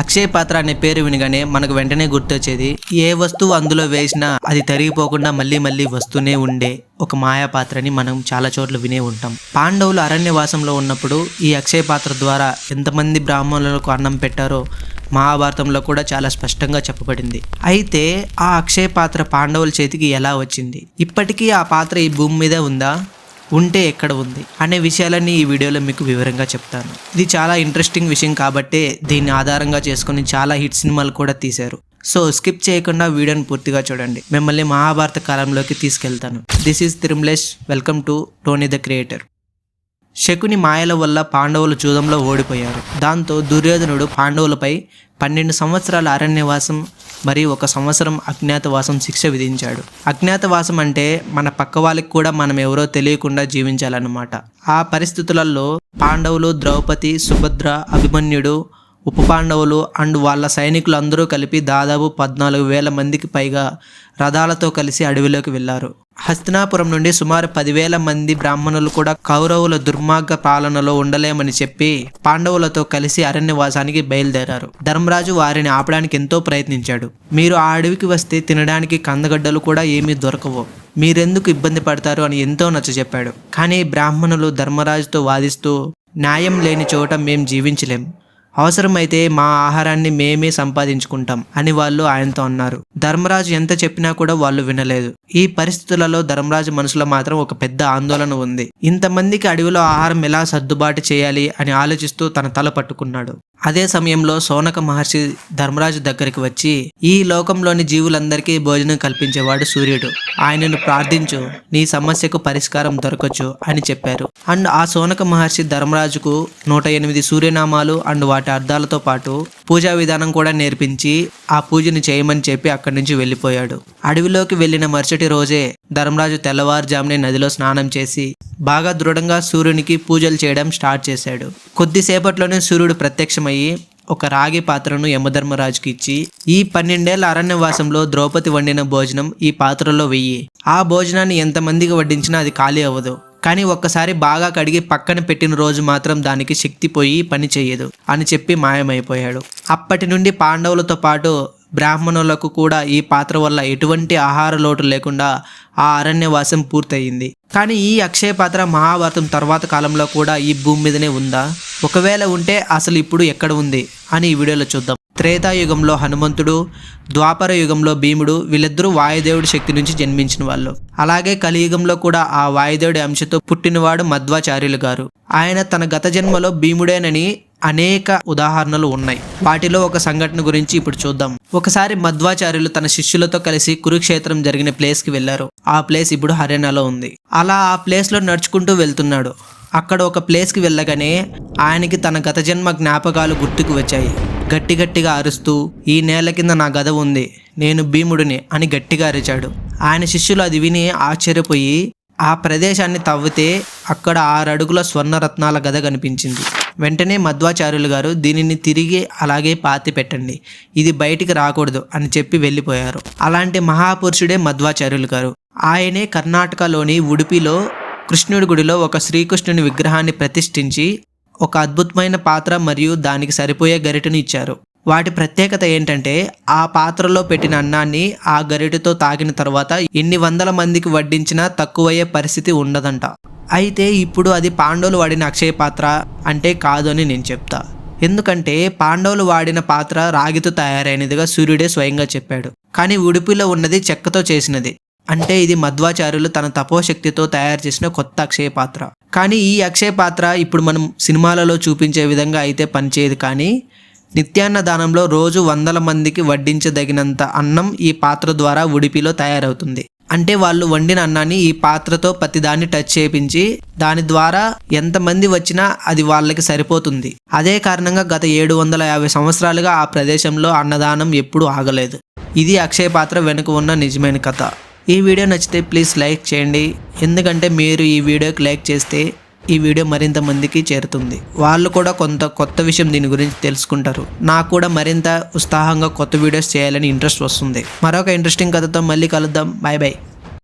అక్షయ పాత్ర అనే పేరు వినగానే మనకు వెంటనే గుర్తొచ్చేది ఏ వస్తువు అందులో వేసినా అది తరిగిపోకుండా మళ్ళీ మళ్ళీ వస్తూనే ఉండే ఒక మాయా పాత్రని మనం చాలా చోట్ల వినే ఉంటాం. పాండవులు అరణ్యవాసంలో ఉన్నప్పుడు ఈ అక్షయ పాత్ర ద్వారా ఎంతమంది బ్రాహ్మణులకు అన్నం పెట్టారో మహాభారతంలో కూడా చాలా స్పష్టంగా చెప్పబడింది. అయితే ఆ అక్షయ పాత్ర పాండవుల చేతికి ఎలా వచ్చింది? ఇప్పటికీ ఆ పాత్ర ఈ భూమి మీద ఉందా? ఉంటే ఎక్కడ ఉంది అనే విషయాలన్నీ ఈ వీడియోలో మీకు వివరంగా చెప్తాను. ఇది చాలా ఇంట్రెస్టింగ్ విషయం కాబట్టే దీన్ని ఆధారంగా చేసుకుని చాలా హిట్ సినిమాలు కూడా తీశారు. సో స్కిప్ చేయకుండా వీడియోని పూర్తిగా చూడండి. మిమ్మల్ని మహాభారత కాలంలోకి తీసుకెళ్తాను. This is Tirumalesh welcome to Tony the creator Shakuni మాయల వల్ల పాండవులు జూదంలో ఓడిపోయారు. దాంతో దుర్యోధనుడు పాండవులపై పన్నెండు సంవత్సరాల అరణ్యవాసం మరియు ఒక సంవత్సరం అజ్ఞాతవాసం శిక్ష విధించాడు. అజ్ఞాతవాసం అంటే మన పక్క వాళ్ళకి కూడా మనం ఎవరో తెలియకుండా జీవించాలన్నమాట. ఆ పరిస్థితులలో పాండవులు ద్రౌపది సుభద్ర అభిమన్యుడు ఉప పాండవులు అండ్ వాళ్ళ సైనికులు అందరూ కలిపి దాదాపు పద్నాలుగు వేల మందికి పైగా రథాలతో కలిసి అడవిలోకి వెళ్ళారు. హస్తినాపురం నుండి సుమారు పదివేల మంది బ్రాహ్మణులు కూడా కౌరవుల దుర్మార్గ పాలనలో ఉండలేమని చెప్పి పాండవులతో కలిసి అరణ్యవాసానికి బయలుదేరారు. ధర్మరాజు వారిని ఆపడానికి ఎంతో ప్రయత్నించాడు. మీరు ఆ అడవికి వస్తే తినడానికి కందగడ్డలు కూడా ఏమీ దొరకవు. మీరెందుకు ఇబ్బంది పడతారు అని ఎంతో నచ్చజెప్పాడు కానీ బ్రాహ్మణులు ధర్మరాజుతో వాదిస్తూ న్యాయం లేని చోట మేం జీవించలేం. అవసరమైతే మా ఆహారాన్ని మేమే సంపాదించుకుంటాం అని వాళ్ళు ఆయనతో అన్నారు. ధర్మరాజు ఎంత చెప్పినా కూడా వాళ్ళు వినలేదు. ఈ పరిస్థితులలో ధర్మరాజు మనసులో మాత్రం ఒక పెద్ద ఆందోళన ఉంది. ఇంతమందికి అడవిలో ఆహారం ఎలా సర్దుబాటు చేయాలి అని ఆలోచిస్తూ తన తల పట్టుకున్నాడు. అదే సమయంలో సోనక మహర్షి ధర్మరాజు దగ్గరికి వచ్చి ఈ లోకంలోని జీవులందరికీ భోజనం కల్పించేవాడు సూర్యుడు. ఆయనను ప్రార్థించు నీ సమస్యకు పరిష్కారం దొరకచ్చు అని చెప్పారు. అండ్ ఆ సోనక మహర్షి ధర్మరాజుకు నూట ఎనిమిది సూర్యనామాలు అండ్ వాటి అర్థాలతో పాటు పూజా విధానం కూడా నేర్పించి ఆ పూజని చేయమని చెప్పి అక్కడి నుంచి వెళ్ళిపోయాడు. అడవిలోకి వెళ్ళిన మరుసటి రోజే ధర్మరాజు తెల్లవారుజామునే నదిలో స్నానం చేసి బాగా దృఢంగా సూర్యునికి పూజలు చేయడం స్టార్ట్ చేశాడు. కొద్దిసేపట్లోనే సూర్యుడు ప్రత్యక్షమయ్యి ఒక రాగి పాత్రను యమధర్మరాజుకి ఇచ్చి ఈ పన్నెండేళ్ళ అరణ్యవాసంలో ద్రౌపది వండిన భోజనం ఈ పాత్రలో వెయ్యి. ఆ భోజనాన్ని ఎంతమందికి వడ్డించినా అది ఖాళీ అవ్వదు. కానీ ఒక్కసారి బాగా కడిగి పక్కన పెట్టిన రోజు మాత్రం దానికి శక్తి పోయి పని చెయ్యదు అని చెప్పి మాయమైపోయాడు. అప్పటి నుండి పాండవులతో పాటు బ్రాహ్మణులకు కూడా ఈ పాత్ర వల్ల ఎటువంటి ఆహార లోటు లేకుండా ఆ అరణ్యవాసం పూర్తయింది. కానీ ఈ అక్షయ పాత్ర మహాభారతం తర్వాత కాలంలో కూడా ఈ భూమి మీదనే ఉందా? ఒకవేళ ఉంటే అసలు ఇప్పుడు ఎక్కడ ఉంది? అని ఈ వీడియోలో చూద్దాం. త్రేతాయుగంలో హనుమంతుడు ద్వాపర యుగంలో భీముడు వీళ్ళిద్దరూ వాయుదేవుడి శక్తి నుంచి జన్మించిన వాళ్ళు. అలాగే కలియుగంలో కూడా ఆ వాయుదేవుడి అంశతో పుట్టినవాడు మధ్వాచార్యులు గారు. ఆయన తన గత జన్మలో భీముడేనని అనేక ఉదాహరణలు ఉన్నాయి. వాటిలో ఒక సంఘటన గురించి ఇప్పుడు చూద్దాం. ఒకసారి మధ్వాచార్యులు తన శిష్యులతో కలిసి కురుక్షేత్రం జరిగిన ప్లేస్కి వెళ్ళారు. వెళ్ళారు ఆ ప్లేస్ ఇప్పుడు హర్యానాలో ఉంది. అలా ఆ ప్లేస్లో నడుచుకుంటూ వెళ్తున్నాడు. అక్కడ ఒక ప్లేస్కి వెళ్ళగానే ఆయనకి తన గత జన్మ జ్ఞాపకాలు గుర్తుకు వచ్చాయి. గట్టి గట్టిగా అరుస్తూ ఈ నేల కింద నా గద ఉంది నేను భీముడిని అని గట్టిగా అరిచాడు. ఆయన శిష్యులు అది విని ఆశ్చర్యపోయి ఆ ప్రదేశాన్ని తవ్వితే అక్కడ ఆరడుగుల స్వర్ణరత్నాల గద కనిపించింది. వెంటనే మధ్వాచార్యులు గారు దీనిని తిరిగి అలాగే పాతి పెట్టండి ఇది బయటికి రాకూడదు అని చెప్పి వెళ్ళిపోయారు. అలాంటి మహాపురుషుడే మధ్వాచార్యులు గారు. ఆయనే కర్ణాటకలోని ఉడిపిలో కృష్ణుడి గుడిలో ఒక శ్రీకృష్ణుని విగ్రహాన్ని ప్రతిష్ఠించి ఒక అద్భుతమైన పాత్ర మరియు దానికి సరిపోయే గరిటెను ఇచ్చారు. వాటి ప్రత్యేకత ఏంటంటే ఆ పాత్రలో పెట్టిన అన్నాన్ని ఆ గరిటెతో తాగిన తర్వాత ఎన్ని వందల మందికి వడ్డించినా తక్కువయ్యే పరిస్థితి ఉండదంట. అయితే ఇప్పుడు అది పాండవులు వాడిన అక్షయ పాత్ర అంటే కాదు అని నేను చెప్తా. ఎందుకంటే పాండవులు వాడిన పాత్ర రాగితో తయారైనదిగా సూర్యుడే స్వయంగా చెప్పాడు. కానీ ఉడుపిలో ఉన్నది చెక్కతో చేసినది. అంటే ఇది మధ్వాచార్యులు తన తపోశక్తితో తయారు చేసిన కొత్త అక్షయ పాత్ర. కానీ ఈ అక్షయ పాత్ర ఇప్పుడు మనం సినిమాలలో చూపించే విధంగా అయితే పనిచేయదు కానీ నిత్యాన్న దానంలో రోజు వందల మందికి వడ్డించదగినంత అన్నం ఈ పాత్ర ద్వారా ఉడిపిలో తయారవుతుంది. అంటే వాళ్ళు వండిన అన్నాన్ని ఈ పాత్రతో ప్రతిదాన్ని టచ్ చేపించి దాని ద్వారా ఎంతమంది వచ్చినా అది వాళ్ళకి సరిపోతుంది. అదే కారణంగా గత ఏడు వందల యాభై సంవత్సరాలుగా ఆ ప్రదేశంలో అన్నదానం ఎప్పుడూ ఆగలేదు. ఇది అక్షయ పాత్ర వెనుక ఉన్న నిజమైన కథ. ఈ వీడియో నచ్చితే ప్లీజ్ లైక్ చేయండి. ఎందుకంటే మీరు ఈ వీడియోకి లైక్ చేస్తే ఈ వీడియో మరింత మందికి చేరుతుంది. వాళ్ళు కూడా కొంత కొత్త విషయం దీని గురించి తెలుసుకుంటారు. నాకు కూడా మరింత ఉత్సాహంగా కొత్త వీడియోస్ చేయాలని ఇంట్రెస్ట్ వస్తుంది. మరొక ఇంట్రెస్టింగ్ కథతో మళ్ళీ కలుద్దాం. Bye bye